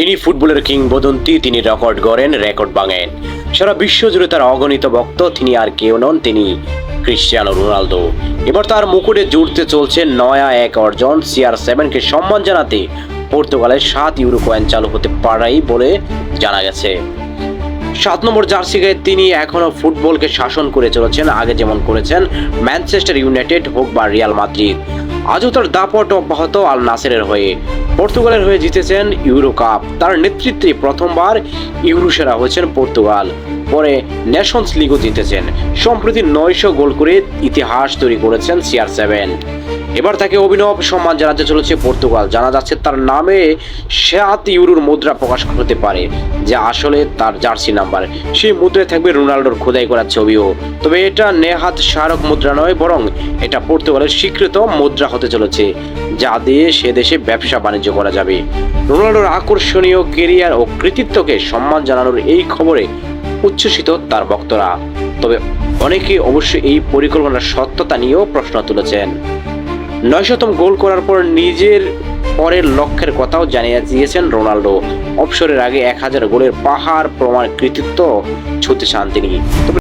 তিনি ফুটবলের কিংবদন্তি, তিনি রেকর্ড গড়েন, রেকর্ড ভাঙেন। সারা বিশ্ব জুড়ে তার অগণিত ভক্ত, তিনি আর কেউ নন, তিনি ক্রিশ্চিয়ানো রোনালদো। এবার তার মুকুটে জুড়তে চলছে নয়া এক অর্জন, সিআর সেভেনকে সম্মান জানাতে পর্তুগালের সাত ইউরো কয়েন চালু হতে পারাই বলে জানা গেছে। সাত নম্বর জার্সি গায়ে তিনি এখনও ফুটবলকে শাসন করে চলেছেন, আগে যেমন করেছেন ম্যানচেস্টার ইউনাইটেড হোক বা রিয়াল মাদ্রিদ। আজও তার দাপট অব্যাহত আল নাসেরের হয়ে। পর্তুগালের হয়ে জিতেছেন ইউরো কাপ। তার নেতৃত্বে প্রথমবার ইউরো সেরা হয়েছেন পর্তুগাল। পরে নেশনস লিগও জিতেছেন। সম্প্রতি নয়শো গোল করে ইতিহাস তৈরি করেছেন সিআর সেভেন। এবার তাকে অভিনব সম্মান জানাতে চলেছে পর্তুগাল। জানা যাচ্ছে তার নামে সাত ইউরোর মুদ্রা প্রকাশ হতে পারে, যা আসলে তার জার্সি নাম্বার। সেই মুদ্রায় থাকবে রোনাল্ডোর খোদাই করা ছবিও। তবে এটা নেহাত স্মারক মুদ্রা নয়, বরং এটা পর্তুগালের স্বীকৃত মুদ্রা হতে চলেছে, যা দিয়ে সে দেশে ব্যবসা বাণিজ্য করা যাবে। রোনাল্ডোর আকর্ষণীয় কেরিয়ার ও কৃতিত্বকে সম্মান জানানোর এই খবরে উচ্ছ্বসিত তার ভক্তরা তবে অনেকে অবশ্যই এই পরিকল্পনার সত্যতা নিয়েও প্রশ্ন তুলেছেন। নয়শতম গোল করার পর নিজের পরের লক্ষ্যের কথাও জানিয়ে দিয়েছেন রোনাল্ডো অবসরের আগে এক হাজার গোলের পাহাড় প্রমাণ কৃতিত্ব ছুতে চান তিনি।